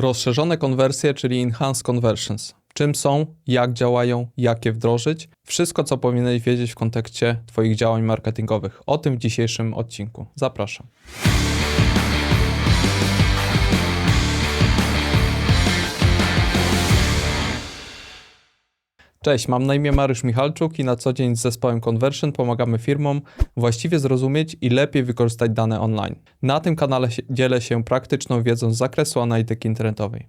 Rozszerzone konwersje, czyli Enhanced Conversions. Czym są, jak działają, jak je wdrożyć. Wszystko, co powinieneś wiedzieć w kontekście Twoich działań marketingowych. O tym w dzisiejszym odcinku. Zapraszam. Cześć, mam na imię Mariusz Michalczuk i na co dzień z zespołem Conversion pomagamy firmom właściwie zrozumieć i lepiej wykorzystać dane online. Na tym kanale dzielę się praktyczną wiedzą z zakresu analityki internetowej.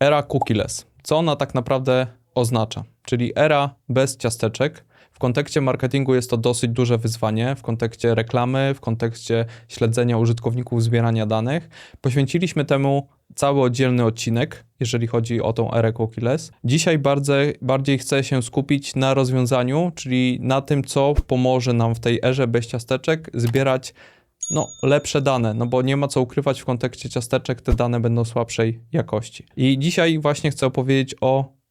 Era cookieless. Co ona tak naprawdę oznacza? Czyli era bez ciasteczek. W kontekście marketingu jest to dosyć duże wyzwanie, w kontekście reklamy, w kontekście śledzenia użytkowników, zbierania danych. Poświęciliśmy temu cały oddzielny odcinek, jeżeli chodzi o tą erę cookieless. Dzisiaj bardzo, bardziej chcę się skupić na rozwiązaniu, czyli na tym, co pomoże nam w tej erze bez ciasteczek zbierać no, lepsze dane, no bo nie ma co ukrywać w kontekście ciasteczek, te dane będą słabszej jakości. I dzisiaj właśnie chcę opowiedzieć o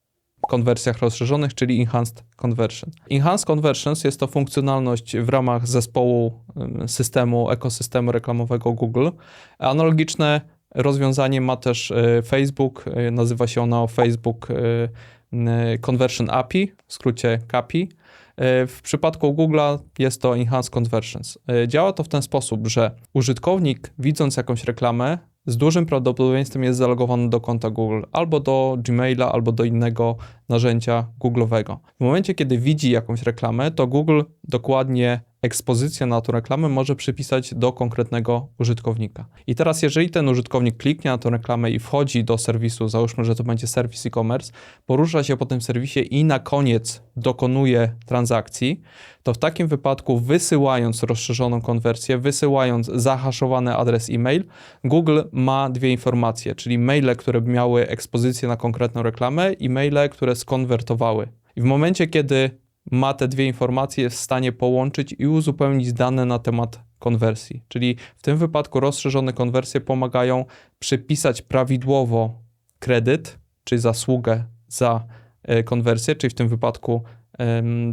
konwersjach rozszerzonych, czyli Enhanced Conversion. Enhanced Conversions jest to funkcjonalność w ramach zespołu systemu, ekosystemu reklamowego Google. Analogiczne rozwiązanie ma też y, Facebook, y, nazywa się ono Facebook y, Conversion API, w skrócie CAPI. W przypadku Google'a jest to Enhanced Conversions. Działa to w ten sposób, że użytkownik widząc jakąś reklamę z dużym prawdopodobieństwem jest zalogowany do konta Google, albo do Gmaila, albo do innego narzędzia Google'owego. W momencie, kiedy widzi jakąś reklamę, to Google dokładnie ekspozycję na tą reklamę może przypisać do konkretnego użytkownika. I teraz, jeżeli ten użytkownik kliknie na tę reklamę i wchodzi do serwisu, załóżmy, że to będzie serwis e-commerce, porusza się po tym serwisie i na koniec dokonuje transakcji, to w takim wypadku wysyłając rozszerzoną konwersję, wysyłając zahaszowany adres e-mail, Google ma dwie informacje, czyli maile, które miały ekspozycję na konkretną reklamę i maile, które skonwertowały. I w momencie, kiedy ma te dwie informacje, jest w stanie połączyć i uzupełnić dane na temat konwersji. Czyli w tym wypadku rozszerzone konwersje pomagają przypisać prawidłowo kredyt, czy zasługę za e, konwersję, czyli w tym wypadku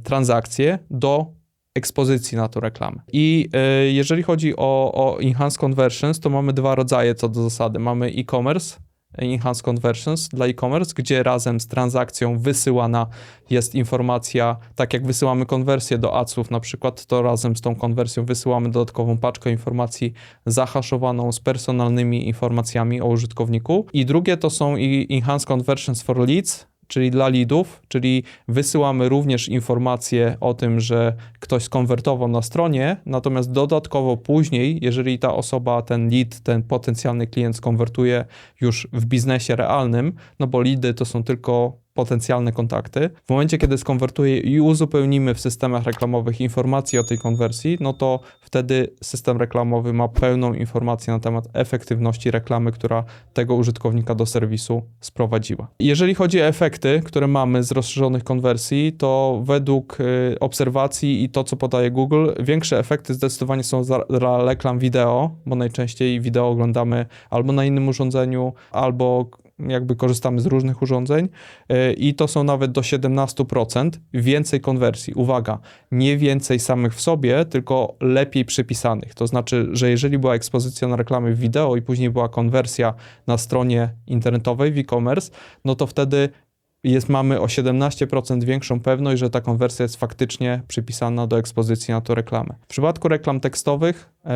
transakcję do ekspozycji na tą reklamę. I e, jeżeli chodzi o, o Enhanced Conversions, to mamy dwa rodzaje co do zasady. Mamy e-commerce, Enhanced Conversions dla e-commerce, gdzie razem z transakcją wysyłana jest informacja, tak jak wysyłamy konwersję do adsów na przykład, to razem z tą konwersją wysyłamy dodatkową paczkę informacji zahaszowaną z personalnymi informacjami o użytkowniku. I drugie to są Enhanced Conversions for Leads, czyli dla leadów, czyli wysyłamy również informacje o tym, że ktoś skonwertował na stronie, natomiast dodatkowo później, jeżeli ta osoba, ten lead, ten potencjalny klient skonwertuje już w biznesie realnym, no bo leady to są tylko potencjalne kontakty. W momencie, kiedy skonwertuje i uzupełnimy w systemach reklamowych informacje o tej konwersji, no to wtedy system reklamowy ma pełną informację na temat efektywności reklamy, która tego użytkownika do serwisu sprowadziła. Jeżeli chodzi o efekty, które mamy z rozszerzonych konwersji, to według y, obserwacji i to, co podaje Google, większe efekty zdecydowanie są dla reklam wideo, bo najczęściej wideo oglądamy albo na innym urządzeniu, albo jakby korzystamy z różnych urządzeń y, i to są nawet do 17% więcej konwersji. Uwaga, nie więcej samych w sobie, tylko lepiej przypisanych. To znaczy, że jeżeli była ekspozycja na reklamy wideo i później była konwersja na stronie internetowej w e-commerce, no to wtedy jest, mamy o 17% większą pewność, że ta konwersja jest faktycznie przypisana do ekspozycji na tą reklamę. W przypadku reklam tekstowych, e,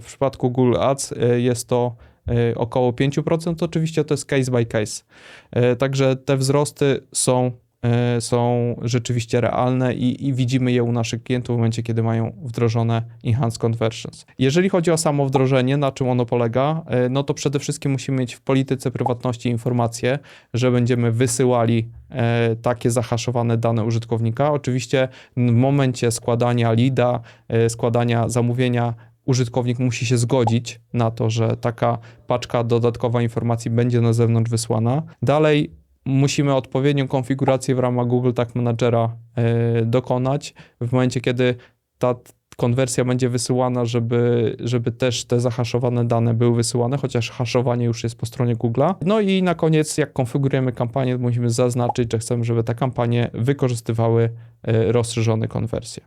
w przypadku Google Ads e, jest to e, około 5%, oczywiście to jest case by case. E, Także te wzrosty są, e, są rzeczywiście realne i, i widzimy je u naszych klientów w momencie, kiedy mają wdrożone Enhanced Conversions. Jeżeli chodzi o samo wdrożenie, na czym ono polega, e, no to przede wszystkim musimy mieć w polityce prywatności informacje, że będziemy wysyłali e, takie zahaszowane dane użytkownika. Oczywiście w momencie składania leada, e, składania zamówienia użytkownik musi się zgodzić na to, że taka paczka dodatkowa informacji będzie na zewnątrz wysłana. Dalej musimy odpowiednią konfigurację w ramach Google Tag Managera e, dokonać w momencie, kiedy ta konwersja będzie wysyłana, żeby, żeby też te zahaszowane dane były wysyłane, chociaż haszowanie już jest po stronie Google'a. No i na koniec, jak konfigurujemy kampanię, musimy zaznaczyć, że chcemy, żeby te kampanie wykorzystywały e, rozszerzone konwersje.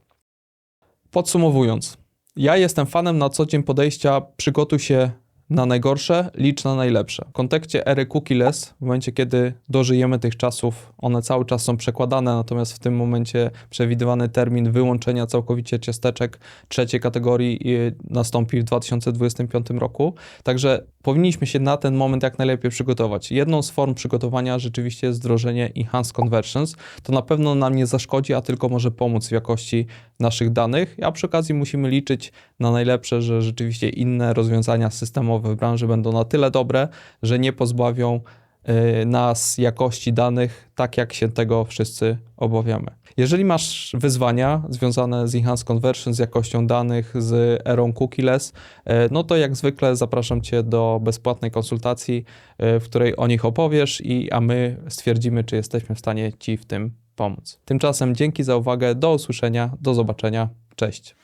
Podsumowując, ja jestem fanem na co dzień podejścia przygotuj się na najgorsze, licz na najlepsze. W kontekście ery cookieless, w momencie kiedy dożyjemy tych czasów, one cały czas są przekładane, natomiast w tym momencie przewidywany termin wyłączenia całkowicie ciasteczek trzeciej kategorii y, nastąpi w 2025 roku. Także powinniśmy się na ten moment jak najlepiej przygotować. Jedną z form przygotowania rzeczywiście jest wdrożenie Enhanced Conversions. To na pewno nam nie zaszkodzi, a tylko może pomóc w jakości naszych danych, a przy okazji musimy liczyć na najlepsze, że rzeczywiście inne rozwiązania systemowe w branży będą na tyle dobre, że nie pozbawią nas jakości danych, tak jak się tego wszyscy obawiamy. Jeżeli masz wyzwania związane z Enhanced Conversion, z jakością danych, z erą cookieless, e, no to jak zwykle zapraszam Cię do bezpłatnej konsultacji, e, w której o nich opowiesz, i, a my stwierdzimy, czy jesteśmy w stanie Ci w tym pomóc. Tymczasem dzięki za uwagę, do usłyszenia, do zobaczenia, cześć.